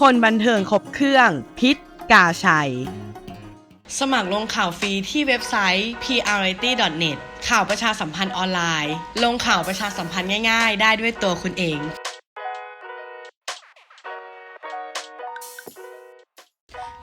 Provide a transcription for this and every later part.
คนบันเทิงครบเครื่อง พิษกาชัย สมัครลงข่าวฟรีที่เว็บไซต์ prrity.net ข่าวประชาสัมพันธ์ออนไลน์ ลงข่าวประชาสัมพันธ์ง่ายๆ ได้ด้วยตัวคุณเอง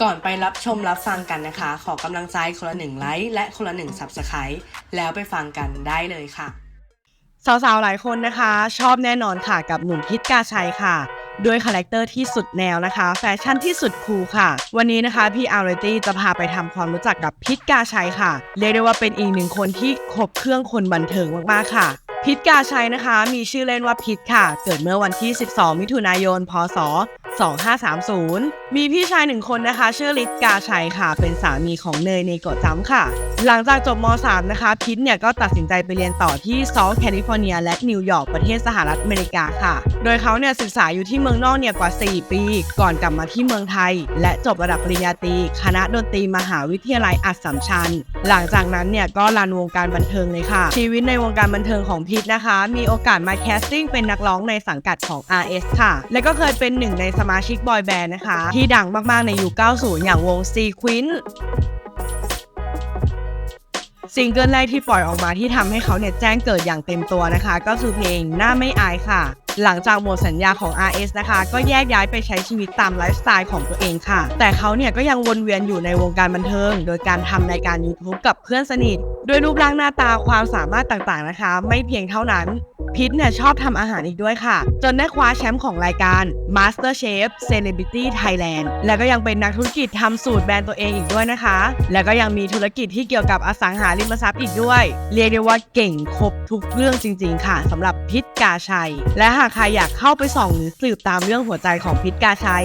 ก่อนไปรับชมรับฟังกันนะคะ ขอกำลังใจคนละหนึ่งไลค์และคนละหนึ่ง Subscribe แล้วไปฟังกันได้เลยค่ะ สาวๆ หลายคนนะคะ ชอบแน่นอนค่ะกับหนุ่มพิษกาชัยค่ะ ด้วยคาแรคเตอร์ที่สุดแนวนะคะ แฟชั่นที่สุดคูลค่ะ วันนี้นะคะ พี่อาร์เรตี้จะพาไปทำความรู้จักกับพิษกาชัยค่ะ เรียกได้ว่าเป็นอีกหนึ่งคนที่ครบเครื่องคนบันเทิงมากๆค่ะพิษกาชัยนะคะ มีชื่อเล่นว่าพิษค่ะ เกิดเมื่อวันที่ 12 มิถุนายน พศ 2530 มีพี่ชายหนึ่งคนนะคะ ชื่อฤทธิ์กาชัยค่ะ เป็นสามีของเนยในโกะจัมค่ะ หลังจากจบม .3 นะคะ พิษเนี่ยก็ตัดสินใจไปเรียนต่อที่ซอลแคลิฟอร์เนีย และนิวยอร์กประเทศสหรัฐอเมริกาค่ะ โดยเขาเนี่ยศึกษาอยู่ที่เมืองนอกเนี่ยกว่า 4 ปี ก่อนกลับมาที่เมืองไทย และจบระดับปริญญาตรีคณะดนตรีมหาวิทยาลัยอัสสัมชัญ หลังจากนั้นเนี่ยก็รันวงการบันเทิงเลยค่ะ ชีวิตในวงการบันเทิงของพิษนะคะ มีโอกาสมาแคสติ้งเป็นนักร้องในสังกัดของ RS ค่ะ และก็เคยเป็นหนึ่งในสมาชิกบอยแบนด์นะคะ ที่ดังมากๆในยุค 90 อย่างวง C Queen ซิงเกิลแรกที่ปล่อยออกมาที่ทำให้เขาเนี่ยแจ้งเกิดอย่างเต็มตัวนะคะ ก็คือเพลงหน้าไม่อายค่ะ หลังจากหมดสัญญาของ RS นะคะ ก็แยกย้ายไปใช้ชีวิตตามไลฟ์สไตล์ของตัวเองค่ะ แต่เขาเนี่ยก็ยังวนเวียนอยู่ในวงการบันเทิง โดยการทำรายการ YouTube กับเพื่อนสนิท ด้วยรูปร่างหน้าตาความสามารถต่างๆนะคะ ไม่เพียงเท่านั้น พิทเนี่ยชอบทำอาหารอีกด้วยค่ะ จนได้คว้าแชมป์ของรายการ Master Chef Celebrity Thailand แล้วก็ยังเป็นนักธุรกิจทำสูตรแบรนด์ตัวเองอีกด้วยนะคะ แล้วก็ยังมีธุรกิจที่เกี่ยวกับอสังหาริมทรัพย์อีกด้วย เรียกได้ว่าเก่งครบทุกเรื่องจริง ๆ ค่ะสำหรับพิษกาชัย และหากใครอยากเข้าไปส่องหรือสืบตามเรื่องหัวใจของพิษกาชัย